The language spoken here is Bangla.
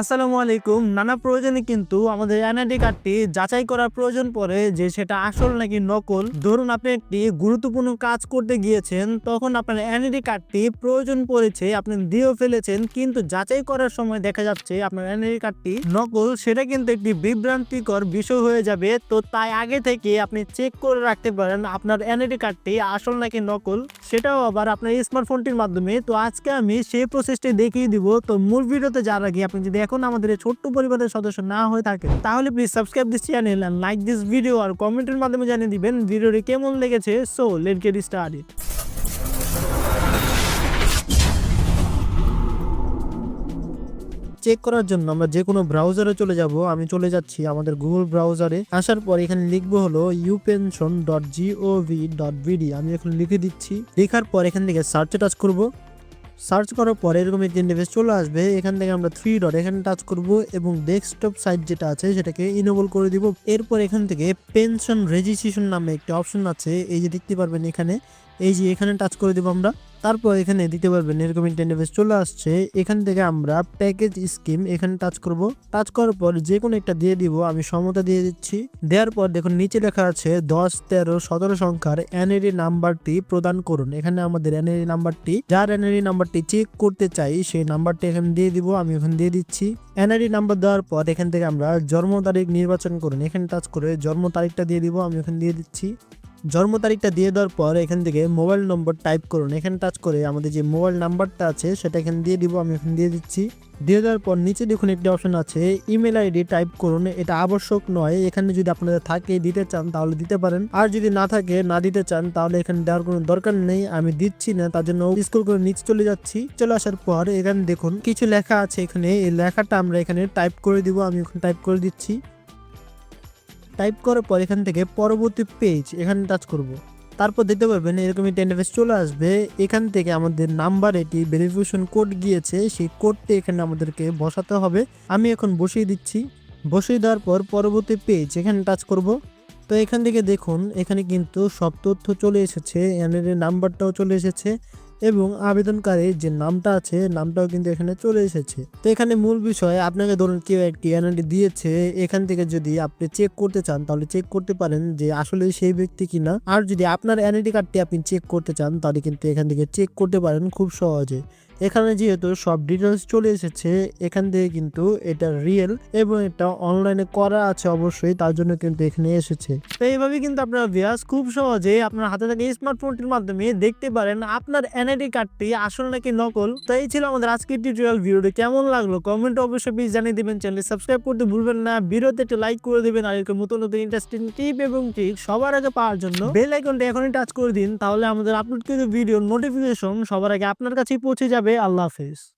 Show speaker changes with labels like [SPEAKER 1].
[SPEAKER 1] আসসালামু আলাইকুম। নানা প্রয়োজনে কিন্তু আমাদের এনআইডি কার্ডটি যাচাই করার প্রয়োজন পড়ে যে সেটা আসল নাকি নকল। ধরুন আপনি একটি গুরুত্বপূর্ণ কাজ করতে গিয়েছেন, তখন আপনার এনআইডি কার্ডটি প্রয়োজন পড়েছে, আপনি দিয়েও ফেলেছেন, কিন্তু যাচাই করার সময় দেখা যাচ্ছে আপনার এনআইডি কার্ডটি নকল, সেটা কিন্তু একটি বিভ্রান্তিকর বিষয় হয়ে যাবে। তো তাই আগে থেকে আপনি চেক করে রাখতে পারেন আপনার এনআইডি কার্ডটি আসল নাকি নকল। সেটাও আবার আপনার স্মার্টফোনটির মাধ্যমে। তো আজকে আমি সেই প্রসেসটি দেখিয়ে দিব। তো মূল ভিডিওতে যার আগে আপনি যদি এখন আমাদের এই ছোট্ট পরিবারের সদস্য না হয়ে থাকেন, তাহলে please subscribe this channel like this video আর কমেন্টের মাধ্যমে জানিয়ে দিবেন ভিডিওটি কেমন লেগেছে। So let get started check করার জন্য আমরা যে কোনো ব্রাউজারে চলে যাব, আমি চলে যাচ্ছি আমাদের গুগল ব্রাউজারে আসার পর এখানে লিখব হলো upension dot gov dot BD আমি এখন লিখে দিচ্ছি। লেখার পর এখান থেকে সার্চে টাচ করব। সার্চ করার পর এরকম একটি ইন্টারফেস চলে আসবে, এখান থেকে আমরা থ্রি ডট এখানে টাচ করব এবং ডেস্কটপ সাইট যেটা আছে সেটাকে ইনেবল করে দিব। এরপর এখান থেকে পেনশন রেজিস্ট্রেশন নামে একটি অপশন আছে, এই যে দেখতে পারবেন এখানে। এই যে এখানে টাচ করে দিব আমরা। তারপর এখানে দিতে পারবেন, এরকম ইন্টারফেস চলে আসছে। এখান থেকে আমরা প্যাকেজ স্কিম এখানে টাচ করব। টাচ করার পর যে কোনো একটা দিয়ে দিব, আমি সমতা দিয়ে দিচ্ছি। দেওয়ার পর দেখুন, নিচে লেখা আছে দশ, তেরো, সতেরো সংখ্যার এনএডি নাম্বারটি প্রদান করুন। এখানে আমাদের এনএডি নাম্বারটি যার এনএডি নাম্বারটি চেক করতে চাই, সেই নাম্বারটি এখানে দিয়ে দিব, আমি এখানে দিয়ে দিচ্ছি। এনআইডি নাম্বার দেওয়ার পর এখান থেকে আমরা জন্ম তারিখ নির্বাচন করুন। এখানে টাচ করে জন্ম তারিখটা দিয়ে দিব, আমি এখানে দিয়ে দিচ্ছি। জন্ম তারিখটা দিয়ে দেওয়ার পর এখান থেকে মোবাইল নম্বর টাইপ করুন। এখানে টাচ করে আমাদের যে মোবাইল নাম্বারটা আছে, সেটা এখানে দিয়ে দিব, আমি এখানে দিয়ে দিচ্ছি। দিয়ে দেওয়ার পর নিচে দেখুন একটি অপশন আছে ইমেল আইডি টাইপ করুন। এটা আবশ্যক নয়, এখানে যদি আপনাদের থাকে, দিতে চান, তাহলে দিতে পারেন। আর যদি না থাকে, না দিতে চান, তাহলে এখানে দেওয়ার কোনো দরকার নেই, আমি দিচ্ছি না, তার জন্য স্কুল করে নিচে চলে যাচ্ছি। চলে আসার পর এখানে দেখুন, কিছু লেখা আছে এখানে, এই লেখাটা আমরা এখানে টাইপ করে দিব, আমি এখানে টাইপ করে দিচ্ছি। টাইপ করার পর এখান থেকে পরবর্তী পেজ এখানে টাচ করব। তারপর দেখতে পারবেন এরকম ইন্টারফেস চলে আসবে। এখান থেকে আমাদের নাম্বার এটি ভেরিফিকেশন কোড গিয়েছে। সেই কোডটি এখানে আমাদেরকে বসাতে হবে। আমি এখন বসিয়ে দিচ্ছি। বসিয়ে দেওয়ার পর পরবর্তী পেজ এখানে টাচ করব। তো এখান থেকে দেখুন, এখানে কিন্তু সব তথ্য চলে এসেছে। এনের নাম্বারটাও চলে এসেছে। এবং আবেদনকারীর যে নামটা আছে, নামটাও কিন্তু এখানে চলে এসেছে। তো এখানে মূল বিষয়, আপনাকে ধরুন কেউ একটি এনআইডি দিয়েছে, এখান থেকে যদি আপনি চেক করতে চান, তাহলে চেক করতে পারেন যে আসলে সেই ব্যক্তি কিনা। আর যদি আপনার এনআইডি কার্ডটি আপনি চেক করতে চান, তাহলে কিন্তু এখান থেকে চেক করতে পারেন খুব সহজে। এখানে যেহেতু সব ডিটেলস চলে এসেছে, এখান থেকে কিন্তু এটা রিয়েল এবং এটা অনলাইনে করা আছে অবশ্যই, তার জন্য কিন্তু এখানে এসেছে। তো এইভাবে কিন্তু আপনারা ভিয়াস খুব সহজে আপনার হাতে থাকা স্মার্টফোনটির মাধ্যমে দেখতে পারেন আপনার এনআইডি কার্ডটি আসল নাকি নকল। তো এই ছিল আমাদের আজকের টিউটোরিয়াল ভিডিওটি কেমন লাগল কমেন্ট অবশ্যই প্লিজ জানিয়ে দিবেন চ্যানেল সাবস্ক্রাইব করতে ভুলবেন না, ভিডিওতে একটু লাইক করে দিবেন, আর এরকম নতুন নতুন ইন্টারেস্টিং টিপ এবং ট্রিক সবার আগে পাওয়ার জন্য বেল আইকনটা এখনই টাচ করে দিন, তাহলে আমাদের আপলোড করে ভিডিও নোটিফিকেশন সবার আগে আপনার কাছেই পৌঁছে যাবে। আল্লাহ হাফেজ।